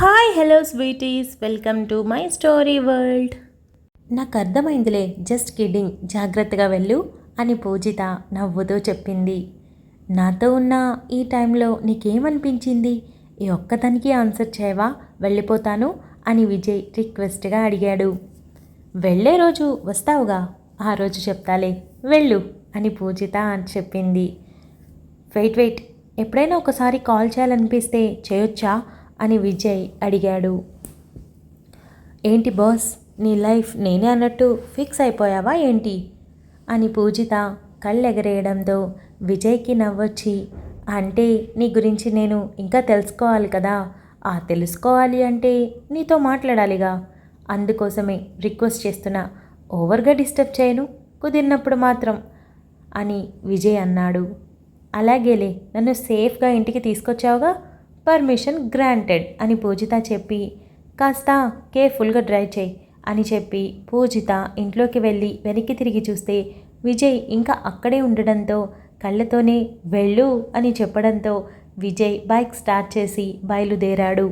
Hi hello sweeties welcome to my story world నాకు అర్థమైందిలే just kidding జాగ్రత్తగా వెళ్ళు అని పూజిత నవ్వుతూ చెప్పింది. నాతో ఉన్న ఈ టైంలో నీకేమనిపించింది? ఈ ఒక్కదానికి ఆన్సర్ చేయవా? వెళ్ళిపోతాను అని విజయ్ రిక్వెస్ట్గా అడిగాడు. వెళ్ళే రోజు వస్తావుగా? ఆ రోజు చెప్తాలే. వెళ్ళు అని పూజిత అని చెప్పింది. Wait wait. ఎప్పుడైనా ఒకసారి కాల్ చేయాలనిపిస్తే చేయొచ్చా? అని విజయ్ అడిగాడు. ఏంటి బాస్ నీ లైఫ్ నేనే అన్నట్టు ఫిక్స్ అయిపోయావా ఏంటి? అని పూజిత కళ్ళెగరేయడంతో విజయ్కి నవ్వొచ్చి అంటే నీ గురించి నేను ఇంకా తెలుసుకోవాలి కదా ఆ తెలుసుకోవాలి అంటే నీతో మాట్లాడాలిగా. అందుకోసమే రిక్వెస్ట్ చేస్తున్నా ఓవర్గా డిస్టర్బ్ చేయను కుదిరినప్పుడు మాత్రం అని విజయ్ అన్నాడు. అలాగేలే నన్ను సేఫ్గా ఇంటికి తీసుకొచ్చావుగా పర్మిషన్ గ్రాంటెడ్ అని పూజిత చెప్పి కాస్త కేర్ఫుల్గా డ్రైవ్ చేయి అని చెప్పి పూజిత ఇంట్లోకి వెళ్ళి వెనక్కి తిరిగి చూస్తే విజయ్ ఇంకా అక్కడే ఉండడంతో కళ్ళతోనే వెళ్ళు అని చెప్పడంతో విజయ్ బైక్ స్టార్ట్ చేసి బయలుదేరాడు.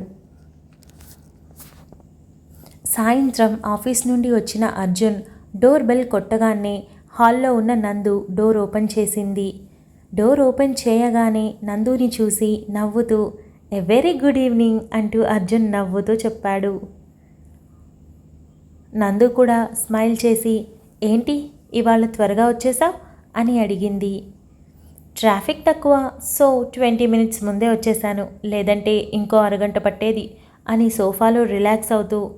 సాయంత్రం ఆఫీస్ నుండి వచ్చిన అర్జున్ డోర్ బెల్ కొట్టగానే హాల్లో ఉన్న నందు డోర్ ఓపెన్ చేసింది. డోర్ ఓపెన్ చేయగానే నందుని చూసి నవ్వుతూ ఎ వెరీ గుడ్ ఈవినింగ్ అంటూ అర్జున్ నవ్వుతూ చెప్పాడు. నందు కూడా స్మైల్ చేసి ఏంటి? ఇవాళ త్వరగా వచ్చేసావు? అని అడిగింది. ట్రాఫిక్ తక్కువ సో ట్వంటీ మినిట్స్ ముందే వచ్చేసాను. లేదంటే ఇంకో అరగంట పట్టేది అని సోఫాలో రిలాక్స్ అవుతూ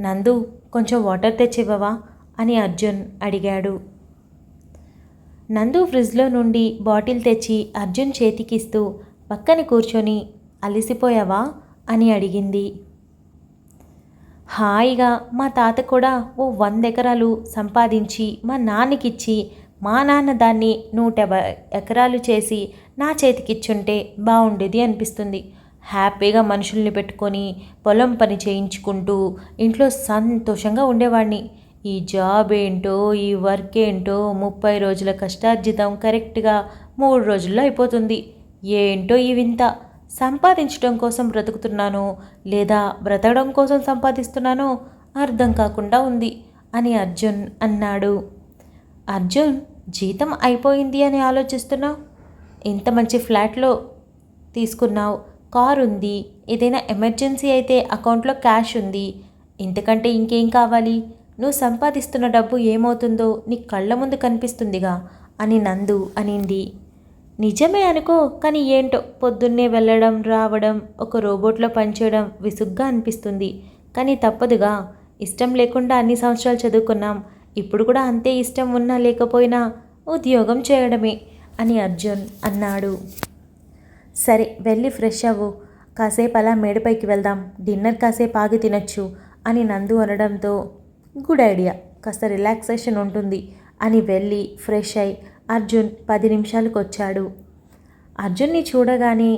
నందు కొంచెం వాటర్ తెచ్చివ్వవా? అని అర్జున్ అడిగాడు. నందు ఫ్రిడ్జ్లో నుండి బాటిల్ తెచ్చి అర్జున్ చేతికిస్తూ పక్కన కూర్చొని అలసిపోయావా? అని అడిగింది. హాయిగా మా తాత కూడా ఓ వంద ఎకరాలు సంపాదించి మా నాన్నకిచ్చి మా నాన్న దాన్ని నూట యాభై ఎకరాలు చేసి నా చేతికిచ్చుంటే బాగుండేది అనిపిస్తుంది. హ్యాపీగా మనుషుల్ని పెట్టుకొని పొలం పని చేయించుకుంటూ ఇంట్లో సంతోషంగా ఉండేవాడిని ఈ జాబ్ ఏంటో ఈ వర్క్ ఏంటో ముప్పై రోజుల కష్టార్జితం కరెక్ట్గా మూడు రోజుల్లో అయిపోతుంది. ఏంటో ఈ వింత. సంపాదించడం కోసం బ్రతుకుతున్నానో లేదా బ్రతకడం కోసం సంపాదిస్తున్నానో అర్థం కాకుండా ఉంది అని అర్జున్ అన్నాడు. అర్జున్ జీతం అయిపోయింది అని ఆలోచిస్తున్నావు? ఇంత మంచి ఫ్లాట్లో తీసుకున్నావు కార్ ఉంది ఏదైనా ఎమర్జెన్సీ అయితే అకౌంట్లో క్యాష్ ఉంది ఇంతకంటే ఇంకేం కావాలి? నువ్వు సంపాదిస్తున్న డబ్బు ఏమవుతుందో నీ కళ్ళ ముందు కనిపిస్తుందిగా అని నందు అనింది. నిజమే అనుకో కానీ ఏంటో? పొద్దున్నే వెళ్ళడం రావడం ఒక రోబోట్లో పనిచేయడం విసుగ్గా అనిపిస్తుంది. కానీ తప్పదుగా. ఇష్టం లేకుండా అన్ని సంవత్సరాలు చదువుకున్నాం. ఇప్పుడు కూడా అంతే ఇష్టం ఉన్నా లేకపోయినా ఉద్యోగం చేయడమే అని అర్జున్ అన్నాడు. సరే వెళ్ళి ఫ్రెష్ అవ్వు. కాసేపు అలా మేడపైకి వెళ్దాం. డిన్నర్ కాసేపు ఆగి తినచ్చు అని నందు అనడంతో గుడ్ ఐడియా. కాస్త రిలాక్సేషన్ ఉంటుంది అని వెళ్ళి ఫ్రెష్ అయి అర్జున్ పది నిమిషాలకు వచ్చాడు అర్జున్ని చూడగానే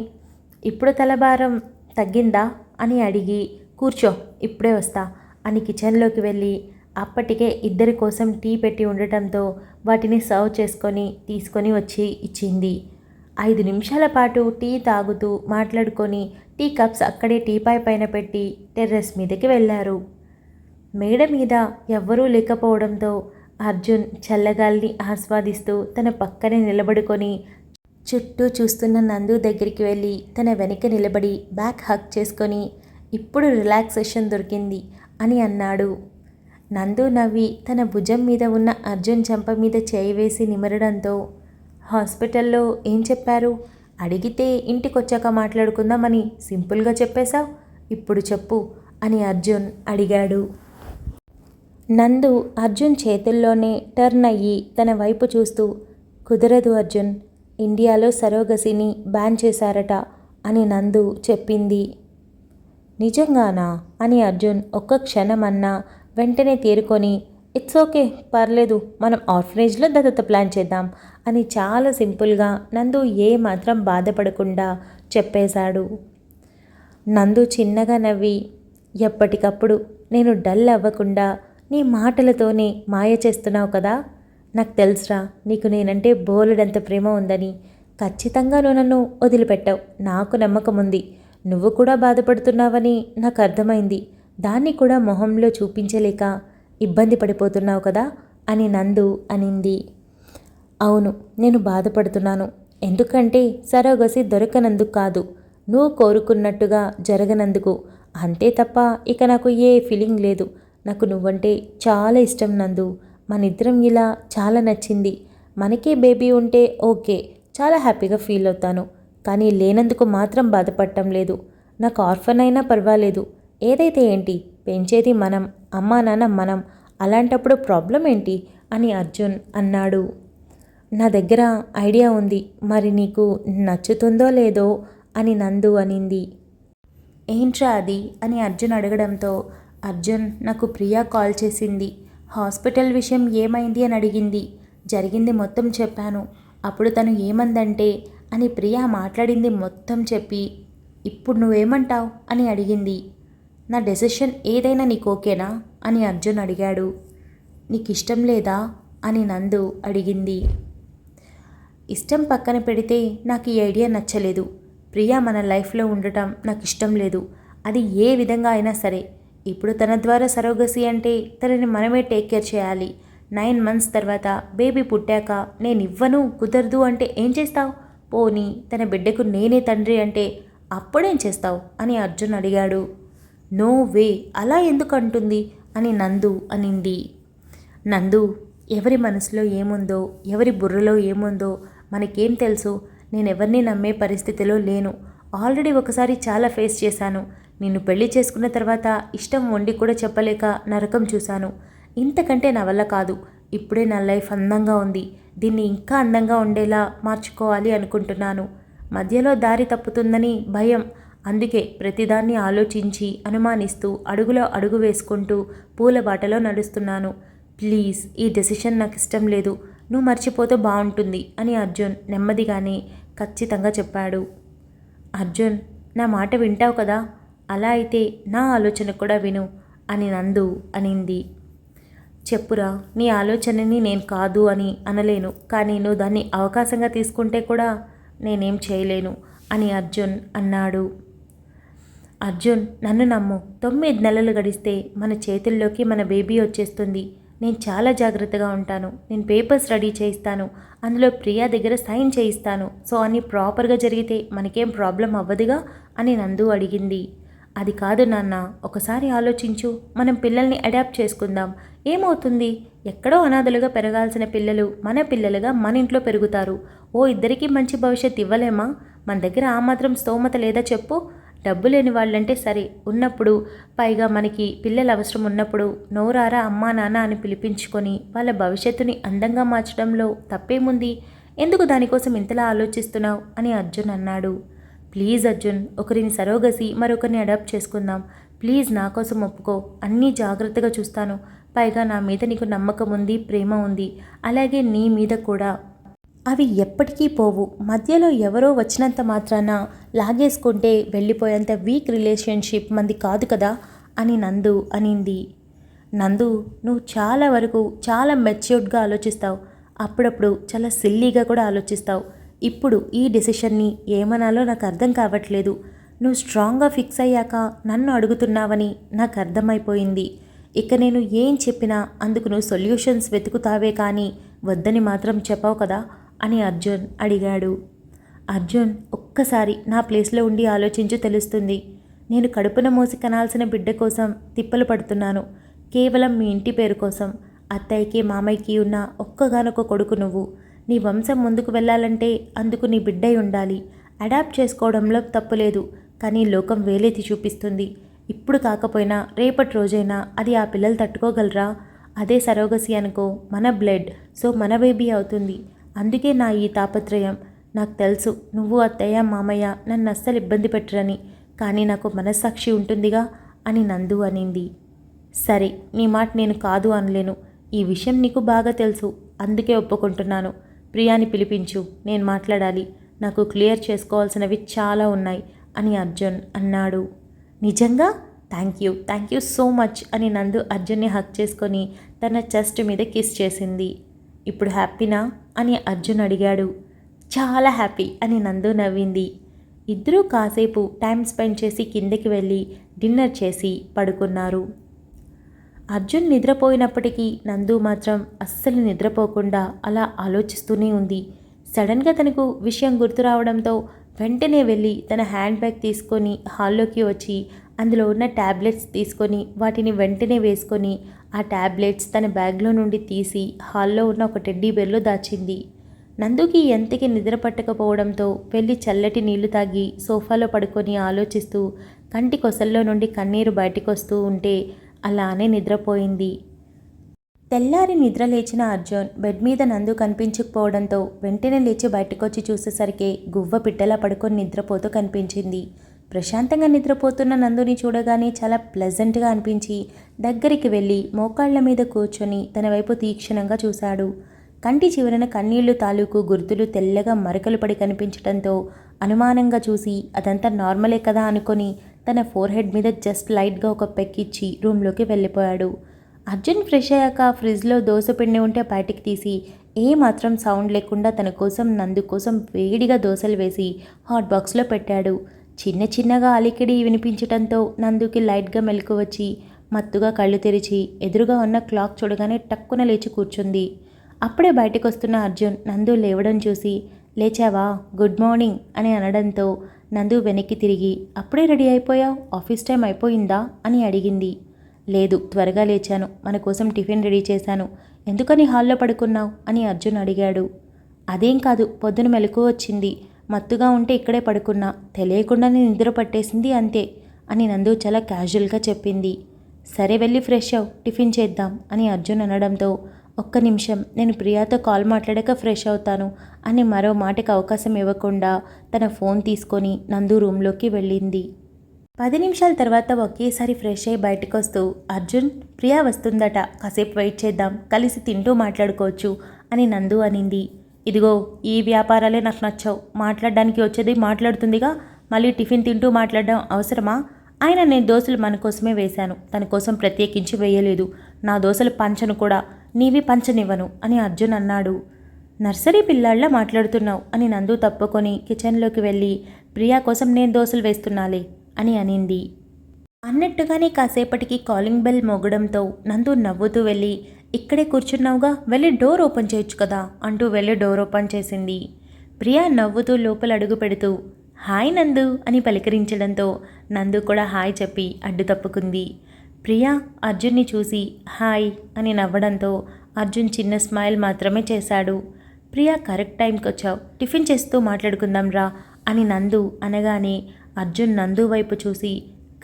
ఇప్పుడు తలభారం తగ్గిందా? అని అడిగి కూర్చో ఇప్పుడే వస్తా అని కిచెన్లోకి వెళ్ళి అప్పటికే ఇద్దరి కోసం టీ పెట్టి ఉండటంతో వాటిని సర్వ్ చేసుకొని తీసుకొని వచ్చి ఇచ్చింది. ఐదు నిమిషాల పాటు టీ తాగుతూ మాట్లాడుకొని టీ కప్స్ అక్కడే టీపాయ్ పైన పెట్టి టెర్రస్ మీదకి వెళ్ళారు. మేడ మీద ఎవ్వరూ లేకపోవడంతో అర్జున్ చల్లగాలిని ఆస్వాదిస్తూ తన పక్కనే నిలబడుకొని చుట్టూ చూస్తున్న నందు దగ్గరికి వెళ్ళి తన వెనక నిలబడి బ్యాక్ హక్ చేసుకొని ఇప్పుడు రిలాక్సేషన్ దొరికింది అని అన్నాడు. నందు నవ్వి తన భుజం మీద ఉన్న అర్జున్ చెంప మీద చేయి వేసి నిమరడంతో హాస్పిటల్లో ఏం చెప్పారు? అడిగితే ఇంటికొచ్చాక మాట్లాడుకుందామని సింపుల్గా చెప్పేశావు? ఇప్పుడు చెప్పు అని అర్జున్ అడిగాడు. నందు అర్జున్ చేతుల్లోనే టర్న్ అయ్యి తన వైపు చూస్తూ కుదరదు అర్జున్ ఇండియాలో సరోగసిని బ్యాన్ చేశారట అని నందు చెప్పింది. నిజంగానా? అని అర్జున్ ఒక్క క్షణం అన్నా వెంటనే తేరుకొని ఇట్స్ ఓకే పర్లేదు మనం ఆర్ఫనేజ్లో దత్తత ప్లాన్ చేద్దాం అని చాలా సింపుల్గా నందు ఏ మాత్రం బాధపడకుండా చెప్పేశాడు. నందు చిన్నగా నవ్వి ఎప్పటికప్పుడు నేను డల్ అవ్వకుండా నీ మాటలతోనే మాయ చేస్తున్నావు కదా? నాకు తెలుసురా నీకు నేనంటే బోలెడంత ప్రేమ ఉందని. ఖచ్చితంగా నువ్వు నన్ను వదిలిపెట్టావు. నాకు నమ్మకం ఉంది. నువ్వు కూడా బాధపడుతున్నావని నాకు అర్థమైంది. దాన్ని కూడా మొహంలో చూపించలేక ఇబ్బంది పడిపోతున్నావు కదా? అని నందు అనింది. అవును నేను బాధపడుతున్నాను. ఎందుకంటే సరోగసి దొరకనందుకు కాదు. నువ్వు కోరుకున్నట్టుగా జరగనందుకు. అంతే తప్ప ఇక నాకు ఏ ఫీలింగ్ లేదు. నాకు నువ్వంటే చాలా ఇష్టం నందు. మనిద్దరం ఇలా చాలా నచ్చింది. మనకే బేబీ ఉంటే ఓకే చాలా హ్యాపీగా ఫీల్ అవుతాను. కానీ లేనందుకు మాత్రం బాధపడటం లేదు. నాకు ఆర్ఫన్ అయినా పర్వాలేదు. ఏదైతే ఏంటి? పెంచేది మనం అమ్మా నాన్న మనం. అలాంటప్పుడు ప్రాబ్లం ఏంటి? అని అర్జున్ అన్నాడు. నా దగ్గర ఐడియా ఉంది. మరి నీకు నచ్చుతుందో లేదో అని నందు అనింది. ఏంట్రా అది? అని అర్జున్ అడగడంతో అర్జున్ నాకు ప్రియా కాల్ చేసింది. హాస్పిటల్ విషయం ఏమైంది అని అడిగింది. జరిగింది మొత్తం చెప్పాను. అప్పుడు తను ఏమందంటే అని ప్రియా మాట్లాడింది మొత్తం చెప్పి ఇప్పుడు నువ్వేమంటావు? అని అడిగింది. నా డెసిషన్ ఏదైనా నీకు ఓకేనా? అని అర్జున్ అడిగాడు. నీకు ఇష్టం లేదా? అని నందు అడిగింది. ఇష్టం పక్కన పెడితే నాకు ఈ ఐడియా నచ్చలేదు. ప్రియా మన లైఫ్లో ఉండటం నాకు ఇష్టం లేదు. అది ఏ విధంగా అయినా సరే ఇప్పుడు తన ద్వారా సరోగసి అంటే తనని మనమే టేక్ కేర్ చేయాలి. నైన్ మంత్స్ తర్వాత బేబీ పుట్టాక నేను ఇవ్వను కుదరదు అంటే ఏం చేస్తావు? పోనీ తన బిడ్డకు నేనే తండ్రి అంటే అప్పుడేం చేస్తావు? అని అర్జున్ అడిగాడు. నో వే అలా ఎందుకు అంటుంది? అని నందు అనింది. నందు ఎవరి మనసులో ఏముందో ఎవరి బుర్రలో ఏముందో మనకేం తెలుసు? నేను ఎవరిని నమ్మే పరిస్థితిలో లేను. ఆల్రెడీ ఒకసారి చాలా ఫేస్ చేశాను. నిన్ను పెళ్ళి చేసుకున్న తర్వాత ఇష్టం వండి కూడా చెప్పలేక నరకం చూశాను. ఇంతకంటే నా వల్ల కాదు. ఇప్పుడే నా లైఫ్ అందంగా ఉంది. దీన్ని ఇంకా అందంగా ఉండేలా మార్చుకోవాలి అనుకుంటున్నాను. మధ్యలో దారి తప్పుతుందని భయం. అందుకే ప్రతిదాన్ని ఆలోచించి అనుమానిస్తూ అడుగులో అడుగు వేసుకుంటూ పూల బాటలో నడుస్తున్నాను. ప్లీజ్ ఈ డెసిషన్ నాకు ఇష్టం లేదు. నువ్వు మర్చిపోతే బాగుంటుంది అని అర్జున్ నెమ్మదిగానే ఖచ్చితంగా చెప్పాడు. అర్జున్ నా మాట వింటావు కదా? అలా అయితే నా ఆలోచన కూడా విను అని నందు అనింది. చెప్పురా నీ ఆలోచనని నేను కాదు అని అనలేను కానీ నువ్వు దాన్ని అవకాశంగా తీసుకుంటే కూడా నేనేం చేయలేను అని అర్జున్ అన్నాడు. అర్జున్ నన్ను నమ్ము. తొమ్మిది నెలలు గడిస్తే మన చేతుల్లోకి మన బేబీ వచ్చేస్తుంది. నేను చాలా జాగ్రత్తగా ఉంటాను. నేను పేపర్స్ రెడీ చేయిస్తాను. అందులో ప్రియా దగ్గర సైన్ చేయిస్తాను. సో అన్నీ ప్రాపర్గా జరిగితే మనకేం ప్రాబ్లం అవ్వదుగా అని నందు అడిగింది. అది కాదు నాన్న ఒకసారి ఆలోచించు మనం పిల్లల్ని అడాప్ట్ చేసుకుందాం. ఏమవుతుంది? ఎక్కడో అనాథలుగా పెరగాల్సిన పిల్లలు మన పిల్లలుగా మన ఇంట్లో పెరుగుతారు. ఓ ఇద్దరికీ మంచి భవిష్యత్ ఇవ్వలేమా? మన దగ్గర ఆ మాత్రం స్తోమత లేదా చెప్పు? డబ్బు లేని వాళ్ళంటే సరే ఉన్నప్పుడు పైగా మనకి పిల్లల అవసరం ఉన్నప్పుడు నోరారా అమ్మా నాన్న అని పిలిపించుకొని వాళ్ళ భవిష్యత్తుని అందంగా మార్చడంలో తప్పేముంది? ఎందుకు దానికోసం ఇంతలా ఆలోచిస్తున్నావు? అని అర్జున్ అన్నాడు. ప్లీజ్ అర్జున్ ఒకరిని సరోగసి మరొకరిని అడాప్ట్ చేసుకుందాం. ప్లీజ్ నా కోసం ఒప్పుకో. అన్నీ జాగ్రత్తగా చూస్తాను. పైగా నా మీద నీకు నమ్మకం ఉంది ప్రేమ ఉంది. అలాగే నీ మీద కూడా. అవి ఎప్పటికీ పోవు. మధ్యలో ఎవరో వచ్చినంత మాత్రాన లాగేసుకుంటే వెళ్ళిపోయేంత వీక్ రిలేషన్షిప్ మంది కాదు కదా? అని నందు అనింది. నందు నువ్వు చాలా వరకు చాలా మెచ్యూర్డ్గా ఆలోచిస్తావు. అప్పుడప్పుడు చాలా సిల్లీగా కూడా ఆలోచిస్తావు. ఇప్పుడు ఈ డెసిషన్ని ఏమనాలో నాకు అర్థం కావట్లేదు. నువ్వు స్ట్రాంగ్గా ఫిక్స్ అయ్యాక నన్ను అడుగుతున్నావని నాకు అర్థమైపోయింది. ఇక నేను ఏం చెప్పినా అందుకు నువ్వు సొల్యూషన్స్ వెతుకుతావే కానీ వద్దని మాత్రం చెప్పావు కదా అని అర్జున్ అడిగాడు. అర్జున్ ఒక్కసారి నా ప్లేస్లో ఉండి ఆలోచించు తెలుస్తుంది. నేను కడుపున మోసి కనాల్సిన బిడ్డ కోసం తిప్పలు పడుతున్నాను. కేవలం మీ ఇంటి పేరు కోసం. అత్తయ్యకి మామయ్యకి ఉన్న ఒక్కగానొక్క కొడుకు నువ్వు. నీ వంశం ముందుకు వెళ్ళాలంటే అందుకు నీ బిడ్డై ఉండాలి. అడాప్ట్ చేసుకోవడంలో తప్పులేదు కానీ లోకం వేలెత్తి చూపిస్తుంది. ఇప్పుడు కాకపోయినా రేపటి రోజైనా అది ఆ పిల్లలు తట్టుకోగలరా? అదే సరోగసి అనుకో మన బ్లడ్ సో మన బేబీ అవుతుంది. అందుకే నా ఈ తాపత్రయం. నాకు తెలుసు నువ్వు అత్తయ్య మామయ్య నన్ను అస్సలు ఇబ్బంది పెట్టరని కానీ నాకు మనస్సాక్షి ఉంటుందిగా అని నందు అనింది. సరే నీ మాట నేను కాదు అనలేను. ఈ విషయం నీకు బాగా తెలుసు అందుకే ఒప్పుకుంటున్నాను. ప్రియాని పిలిపించు నేను మాట్లాడాలి. నాకు క్లియర్ చేసుకోవాల్సినవి చాలా ఉన్నాయి అని అర్జున్ అన్నాడు. నిజంగా? Thank you. Thank you so much అని నందు అర్జున్ని హక్ చేసుకొని తన చెస్ట్ మీద కిస్ చేసింది. ఇప్పుడు హ్యాపీనా? అని అర్జున్ అడిగాడు. చాలా హ్యాపీ అని నందు నవ్వింది. ఇద్దరూ కాసేపు టైం స్పెండ్ చేసి కిందకి వెళ్ళి డిన్నర్ చేసి పడుకున్నారు. అర్జున్ నిద్రపోయినప్పటికీ నందు మాత్రం అస్సలు నిద్రపోకుండా అలా ఆలోచిస్తూనే ఉంది. సడన్గా తనకు విషయం గుర్తు రావడంతో వెంటనే వెళ్ళి తన హ్యాండ్ బ్యాగ్ తీసుకొని హాల్లోకి వచ్చి అందులో ఉన్న ట్యాబ్లెట్స్ తీసుకొని వాటిని వెంటనే వేసుకొని ఆ ట్యాబ్లెట్స్ తన బ్యాగ్లో నుండి తీసి హాల్లో ఉన్న ఒక టెడ్డీ బెర్లో దాచింది. నందుకి ఎంతకి నిద్ర పట్టకపోవడంతో వెళ్ళి చల్లటి నీళ్ళు తాగి సోఫాలో పడుకొని ఆలోచిస్తూ కంటి కొసల్లో నుండి కన్నీరు బయటకొస్తూ ఉంటే అలానే నిద్రపోయింది. తెల్లారి నిద్ర లేచిన అర్జున్ బెడ్ మీద నందు కనిపించకపోవడంతో వెంటనే లేచి బయటకొచ్చి చూసేసరికి గువ్వ పిట్టలా పడుకొని నిద్రపోతూ కనిపించింది. ప్రశాంతంగా నిద్రపోతున్న నందుని చూడగానే చాలా ప్లెజెంట్గా అనిపించి దగ్గరికి వెళ్ళి మోకాళ్ళ మీద కూర్చొని తన వైపు తీక్షణంగా చూశాడు. కంటి చివరన కన్నీళ్ళు తాలూకు గుర్తులు తెల్లగా మరకలు పడి కనిపించడంతో అనుమానంగా చూసి అదంతా నార్మలే కదా అనుకొని తన ఫోర్ హెడ్ మీద జస్ట్ లైట్గా ఒక పెక్కిచ్చి రూమ్లోకి వెళ్ళిపోయాడు. అర్జున్ ఫ్రెష్ అయ్యాక ఫ్రిడ్జ్లో దోశ పిండి ఉంటే బయటికి తీసి ఏమాత్రం సౌండ్ లేకుండా తన కోసం నందు కోసం వేడిగా దోశలు వేసి హాట్ బాక్స్లో పెట్టాడు. చిన్న చిన్నగా అలికిడి వినిపించడంతో నందుకి లైట్గా మెలకు వచ్చి మత్తుగా కళ్ళు తెరిచి ఎదురుగా ఉన్న క్లాక్ చూడగానే టక్కున లేచి కూర్చుంది. అప్పుడే బయటకు వస్తున్న అర్జున్ నందు లేవడం చూసి లేచావా? గుడ్ మార్నింగ్ అని అనడంతో నందు వెనక్కి తిరిగి అప్పుడే రెడీ అయిపోయావు? ఆఫీస్ టైం అయిపోయిందా? అని అడిగింది. లేదు త్వరగా లేచాను. మన కోసం టిఫిన్ రెడీ చేశాను. ఎందుకని హాల్లో పడుకున్నావు? అని అర్జున్ అడిగాడు. అదేం కాదు పొద్దున మెలకు వచ్చింది. మత్తుగా ఉంటే ఇక్కడే పడుకున్నా. తెలియకుండానే నిద్ర పట్టేసింది అంతే అని నందు చాలా క్యాజువల్గా చెప్పింది. సరే వెళ్ళి ఫ్రెష్ అవు టిఫిన్ చేద్దాం అని అర్జున్ అనడంతో ఒక్క నిమిషం. నేను ప్రియాతో కాల్ మాట్లాడాక ఫ్రెష్ అవుతాను అని మరో మాటకి అవకాశం ఇవ్వకుండా తన ఫోన్ తీసుకొని నందు రూమ్లోకి వెళ్ళింది. పది నిమిషాల తర్వాత ఒకేసారి ఫ్రెష్ అయ్యి బయటకు వస్తూ అర్జున్ ప్రియా వస్తుందట. కాసేపు వెయిట్ చేద్దాం. కలిసి తింటూ మాట్లాడుకోవచ్చు అని నందు అనింది. ఇదిగో ఈ వ్యాపారాలే నాకు నచ్చవు. మాట్లాడడానికి వచ్చేది మాట్లాడుతుందిగా. మళ్ళీ టిఫిన్ తింటూ మాట్లాడడం అవసరమా? ఆయన నేను దోశలు మన కోసమే వేశాను. తన కోసం ప్రత్యేకించి వేయలేదు. నా దోశలు పంచను కూడా. నీవి పంచనివ్వను అని అర్జున్ అన్నాడు. నర్సరీ పిల్లాళ్ళ మాట్లాడుతున్నావు అని నందు తప్పుకొని కిచెన్లోకి వెళ్ళి ప్రియా కోసం నేను దోశలు వేస్తున్నాలే అని అనింది. అన్నట్టుగానే కాసేపటికి కాలింగ్ బెల్ మోగడంతో నందు నవ్వుతూ వెళ్ళి ఇక్కడే కూర్చున్నావుగా వెళ్ళి డోర్ ఓపెన్ చేయొచ్చు కదా అంటూ వెళ్ళి డోర్ ఓపెన్ చేసింది. ప్రియా నవ్వుతూ లోపల అడుగు పెడుతూ హాయ్ నందు అని పలకరించడంతో నందు కూడా హాయ్ చెప్పి అడ్డు తప్పుకుంది. ప్రియా అర్జున్ని చూసి హాయ్ అని నవ్వడంతో అర్జున్ చిన్న స్మైల్ మాత్రమే చేశాడు. ప్రియా కరెక్ట్ టైంకి వచ్చావు టిఫిన్ చేస్తూ మాట్లాడుకుందాం రా అని నందు అనగానే అర్జున్ నందు వైపు చూసి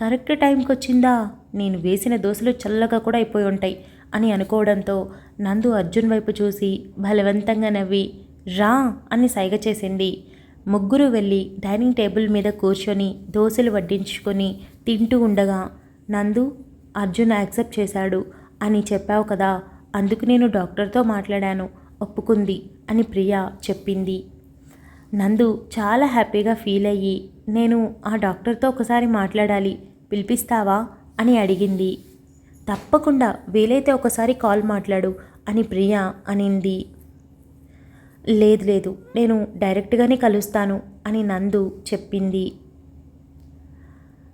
కరెక్ట్ టైంకి వచ్చిందా నేను వేసిన దోశలు చల్లగా కూడా అయిపోయి ఉంటాయి అని అనుకోవడంతో నందు అర్జున్ వైపు చూసి బలవంతంగా నవ్వి రా అని సైగ చేసింది. ముగ్గురు వెళ్ళి డైనింగ్ టేబుల్ మీద కూర్చొని దోశలు వడ్డించుకొని తింటూ ఉండగా నందు అర్జున్ యాక్సెప్ట్ చేశాడు. అని చెప్పావు కదా అందుకు నేను డాక్టర్తో మాట్లాడాను ఒప్పుకుంది అని ప్రియా చెప్పింది. నందు చాలా హ్యాపీగా ఫీల్ అయ్యి నేను ఆ డాక్టర్తో ఒకసారి మాట్లాడాలి పిలిపిస్తావా? అని అడిగింది. తప్పకుండా వీలైతే ఒకసారి కాల్ మాట్లాడు అని ప్రియా అనింది. లేదు లేదు నేను డైరెక్ట్గానే కలుస్తాను అని నందు చెప్పింది.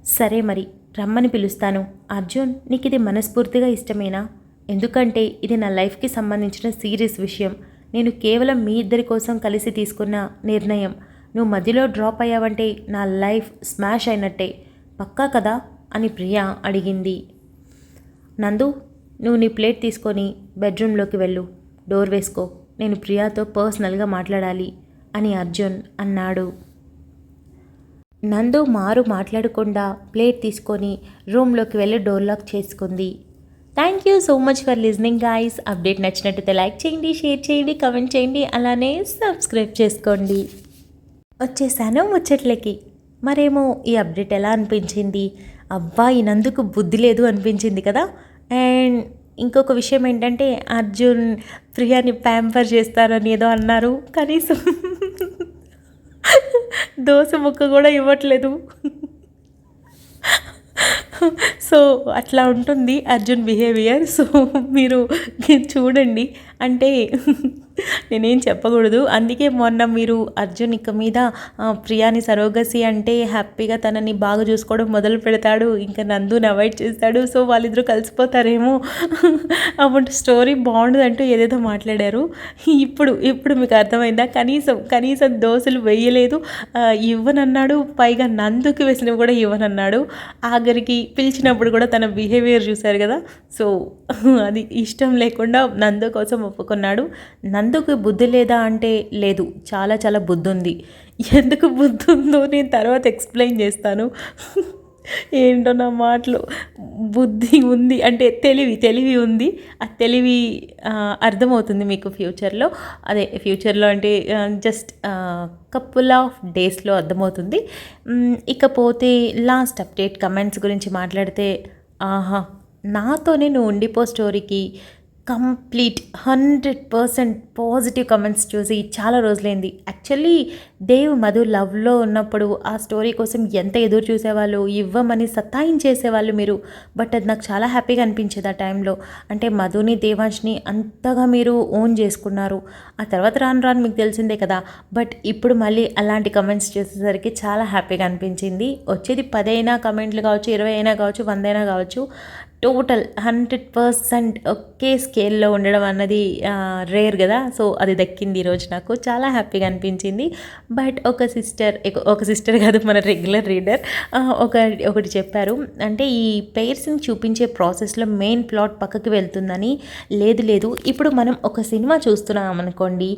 సరే మరి రమ్మని పిలుస్తాను. అర్జున్ నీకు ఇది మనస్ఫూర్తిగా ఇష్టమేనా? ఎందుకంటే ఇది నా లైఫ్కి సంబంధించిన సీరియస్ విషయం. నేను కేవలం మీ ఇద్దరి కోసం కలిసి తీసుకున్న నిర్ణయం. నువ్వు మధ్యలో డ్రాప్ అయ్యావంటే నా లైఫ్ స్మాష్ అయినట్టే. పక్కా కదా? అని ప్రియా అడిగింది. నందు నువ్వు నీ ప్లేట్ తీసుకొని బెడ్రూమ్లోకి వెళ్ళు. డోర్ వేసుకో. నేను ప్రియాతో పర్సనల్గా మాట్లాడాలి అని అర్జున్ అన్నాడు. నందు మారు మాట్లాడకుండా ప్లేట్ తీసుకొని రూమ్లోకి వెళ్ళి డోర్ లాక్ చేసుకుంది. Thank you so much for listening guys update నచ్చినట్టయితే లైక్ చేయండి షేర్ చేయండి కమెంట్ చేయండి అలానే సబ్స్క్రైబ్ చేసుకోండి. వచ్చేసాను ముచ్చట్లకి. మరేమో ఈ అప్డేట్ ఎలా అనిపించింది? అబ్బాయి నందుకు బుద్ధి లేదు అనిపించింది కదా. అండ్ ఇంకొక విషయం ఏంటంటే అర్జున్ ప్రియాని ప్యాంపర్ చేస్తారని ఏదో అన్నారు. కనీసం దోశ ముక్క కూడా ఇవ్వట్లేదు. సో అట్లా ఉంటుంది అర్జున్ బిహేవియర్. సో మీరు చూడండి. అంటే నేనేం చెప్పకూడదు. అందుకే మొన్న మీరు అర్జున్ ఇక మీద ప్రియాని సరోగసి అంటే హ్యాపీగా తనని బాగా చూసుకోవడం మొదలు పెడతాడు. ఇంకా నందుని అవాయిడ్ చేస్తాడు. సో వాళ్ళిద్దరూ కలిసిపోతారేమో అప్పుడు స్టోరీ బాగుండదు అంటూ ఏదేదో మాట్లాడారు. ఇప్పుడు ఇప్పుడు మీకు అర్థమైందా? కనీసం కనీసం దోశలు వేయలేదు. ఇవ్వనన్నాడు. పైగా నందుకి వేసినవి కూడా ఇవ్వనన్నాడు. ఆఖరికి పిలిచినప్పుడు కూడా తన బిహేవియర్ చూశారు కదా. సో అది ఇష్టం లేకుండా నందు కోసం ఒప్పుకున్నాడు. నందు నందుకు బుద్ధి లేదా అంటే లేదు చాలా చాలా బుద్ధి ఉంది ఎందుకు బుద్ధి ఉందో నేను తర్వాత ఎక్స్ప్లెయిన్ చేస్తాను. ఏంటో నా మాటలు. బుద్ధి ఉంది అంటే తెలివి తెలివి ఉంది. ఆ తెలివి అర్థమవుతుంది మీకు ఫ్యూచర్లో. అదే ఫ్యూచర్లో అంటే జస్ట్ కపుల్ ఆఫ్ డేస్లో అర్థమవుతుంది. ఇకపోతే లాస్ట్ అప్డేట్ కమెంట్స్ గురించి మాట్లాడితే ఆహా నాతోనే నువ్వు ఉండిపో స్టోరీకి complete hundred percent positive comments చూసి చాలా రోజులైంది. యాక్చువల్లీ దేవ్ మధు లవ్లో ఉన్నప్పుడు ఆ స్టోరీ కోసం ఎంత ఎదురు చూసేవాళ్ళు ఇవ్వమని సతాయించేసేవాళ్ళు మీరు. బట్ అది నాకు చాలా హ్యాపీగా అనిపించేది ఆ టైంలో. అంటే మధుని దేవాంష్ని అంతగా మీరు ఓన్ చేసుకున్నారు. ఆ తర్వాత రాను రాను మీకు తెలిసిందే కదా. బట్ ఇప్పుడు మళ్ళీ అలాంటి కమెంట్స్ చేసేసరికి చాలా హ్యాపీగా అనిపించింది. వచ్చేది పదైనా కమెంట్లు కావచ్చు ఇరవై అయినా కావచ్చు వంద అయినా కావచ్చు. టోటల్ హండ్రెడ్ పర్సెంట్ ఒకే స్కేల్లో ఉండడం అన్నది రేర్ కదా. సో అది దక్కింది ఈరోజు నాకు. చాలా హ్యాపీగా అనిపించింది. బట్ ఒక సిస్టర్ ఒక సిస్టర్ కాదు మన రెగ్యులర్ రీడర్ ఒక ఒకటి చెప్పారు. అంటే ఈ పెయిర్స్ని చూపించే ప్రాసెస్లో మెయిన్ ప్లాట్ పక్కకి వెళ్తుందని. లేదు లేదు. ఇప్పుడు మనం ఒక సినిమా చూస్తున్నాం అనుకోండి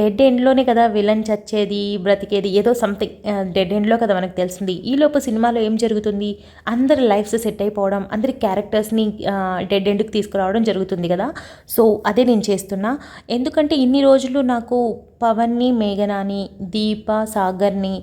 డెడ్ ఎండ్లోనే కదా విలన్ చచ్చేది బ్రతికేది ఏదో సంథింగ్ డెడ్ ఎండ్లో కదా మనకు తెలిసింది ఈలోపు సినిమాలో ఏం జరుగుతుంది? అందరి లైఫ్స్ సెట్ అయిపోవడం అందరి క్యారెక్టర్స్ని డెడ్ ఎండ్కి తీసుకురావడం జరుగుతుంది కదా. సో అదే నేను చేస్తున్నా. ఎందుకంటే ఇన్ని రోజులు నాకు పవన్ని మేఘనాని దీప సాగర్ని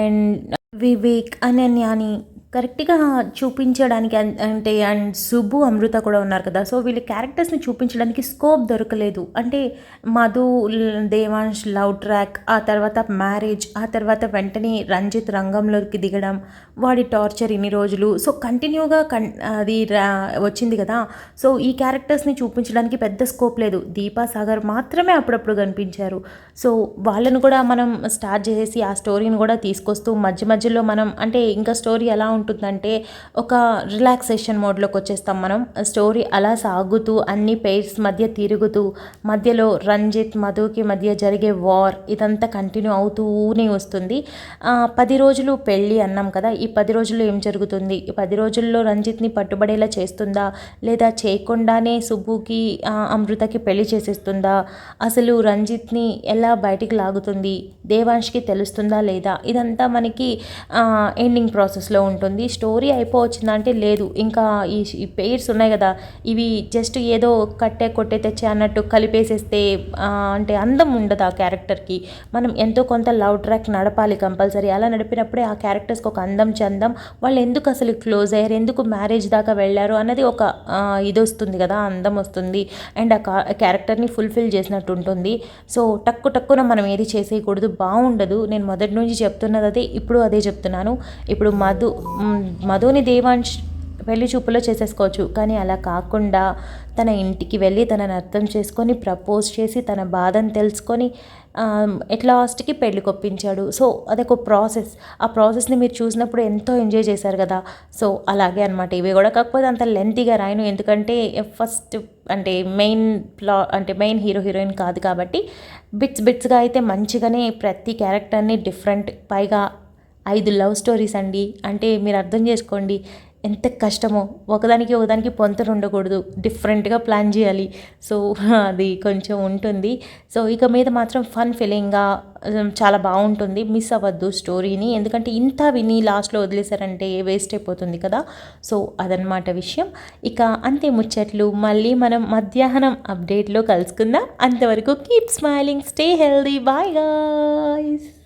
అండ్ వివేక్ అనన్యాని కరెక్ట్గా చూపించడానికి అంటే అండ్ సుబ్బు అమృత కూడా ఉన్నారు కదా. సో వీళ్ళ క్యారెక్టర్స్ని చూపించడానికి స్కోప్ దొరకలేదు. అంటే మధు దేవాన్ష్ లవ్ ట్రాక్ ఆ తర్వాత మ్యారేజ్ ఆ తర్వాత వెంటనే రంజిత్ రంగంలోకి దిగడం వాడి టార్చర్ ఇన్ని రోజులు. సో కంటిన్యూగా కన్ అది రా వచ్చింది కదా. సో ఈ క్యారెక్టర్స్ని చూపించడానికి పెద్ద స్కోప్ లేదు. దీపా సాగర్ మాత్రమే అప్పుడప్పుడు కనిపించారు. సో వాళ్ళను కూడా మనం స్టార్ట్ చేసి ఆ స్టోరీని కూడా తీసుకొస్తూ మధ్య మధ్యలో మనం అంటే ఇంకా స్టోరీ ఎలా ఉంటుందంటే ఒక రిలాక్సేషన్ మోడ్లోకి వచ్చేస్తాం మనం. స్టోరీ అలా సాగుతూ అన్ని పెయిర్స్ మధ్య తిరుగుతూ మధ్యలో రంజిత్ మధుకి మధ్య జరిగే వార్ ఇదంతా కంటిన్యూ అవుతూనే వస్తుంది. పది రోజులు పెళ్ళి అన్నాం కదా ఈ పది రోజుల్లో ఏం జరుగుతుంది? ఈ పది రోజుల్లో రంజిత్ని పట్టుబడేలా చేస్తుందా? లేదా చేయకుండానే సుబ్బుకి అమృతకి పెళ్ళి చేసేస్తుందా? అసలు రంజిత్ని ఎలా బయటికి లాగుతుంది? దేవాంష్కి తెలుస్తుందా లేదా? ఇదంతా మనకి ఎండింగ్ ప్రాసెస్లో ఉంటుంది. స్టోరీ అయిపోవచ్చిందంటే లేదు. ఇంకా ఈ పెయిర్స్ ఉన్నాయి కదా ఇవి జస్ట్ ఏదో కట్టే కొట్టే తెచ్చే అన్నట్టు కలిపేసేస్తే అంటే అందం ఉండదు ఆ క్యారెక్టర్కి. మనం ఎంతో కొంత లవ్ ట్రాక్ నడపాలి కంపల్సరీ. అలా నడిపినప్పుడే ఆ క్యారెక్టర్స్కి ఒక అందం చందం. వాళ్ళు ఎందుకు అసలు క్లోజ్ అయ్యారు? ఎందుకు మ్యారేజ్ దాకా వెళ్ళారు? అన్నది ఒక ఇది వస్తుంది కదా అందం వస్తుంది. అండ్ ఆ క్యారెక్టర్ని ఫుల్ఫిల్ చేసినట్టు ఉంటుంది. సో టక్కు టక్కున మనం ఏది చేసేయకూడదు బాగుండదు. నేను మొదటి నుంచి చెప్తున్నది అదే ఇప్పుడు అదే చెప్తున్నాను. ఇప్పుడు మధు మధుని దేవాంశ్ పెళ్ళి చూపులో చేసేసుకోవచ్చు. కానీ అలా కాకుండా తన ఇంటికి వెళ్ళి తనని అర్థం చేసుకొని ప్రపోజ్ చేసి తన బాధను తెలుసుకొని ఎట్ లాస్ట్కి పెళ్ళి కొప్పించాడు. సో అదొక ప్రాసెస్. ఆ ప్రాసెస్ని మీరు చూసినప్పుడు ఎంతో ఎంజాయ్ చేశారు కదా. సో అలాగే అనమాట ఇవి కూడా కాకపోతే అంత లెంతీగా రాయను. ఎందుకంటే ఫస్ట్ అంటే మెయిన్ ప్లా అంటే మెయిన్ హీరో హీరోయిన్ కాదు కాబట్టి బిట్స్ బిట్స్గా అయితే మంచిగానే ప్రతి క్యారెక్టర్ని డిఫరెంట్ పైగా ఐదు లవ్ స్టోరీస్ అండి. అంటే మీరు అర్థం చేసుకోండి ఎంత కష్టమో. ఒకదానికి ఒకదానికి పొంతన ఉండకూడదు. డిఫరెంట్గా ప్లాన్ చేయాలి. సో అది కొంచెం ఉంటుంది. సో ఇక మీద మాత్రం ఫన్ ఫీలింగ్గా చాలా బాగుంటుంది. మిస్ అవ్వద్దు స్టోరీని. ఎందుకంటే ఇంత విని లాస్ట్లో వదిలేశారంటే వేస్ట్ అయిపోతుంది కదా. సో అదనమాట విషయం. ఇక అంతే ముచ్చట్లు. మళ్ళీ మనం మధ్యాహ్నం అప్డేట్లో కలుసుకుందాం. అంతవరకు keep smiling stay healthy. Bye guys.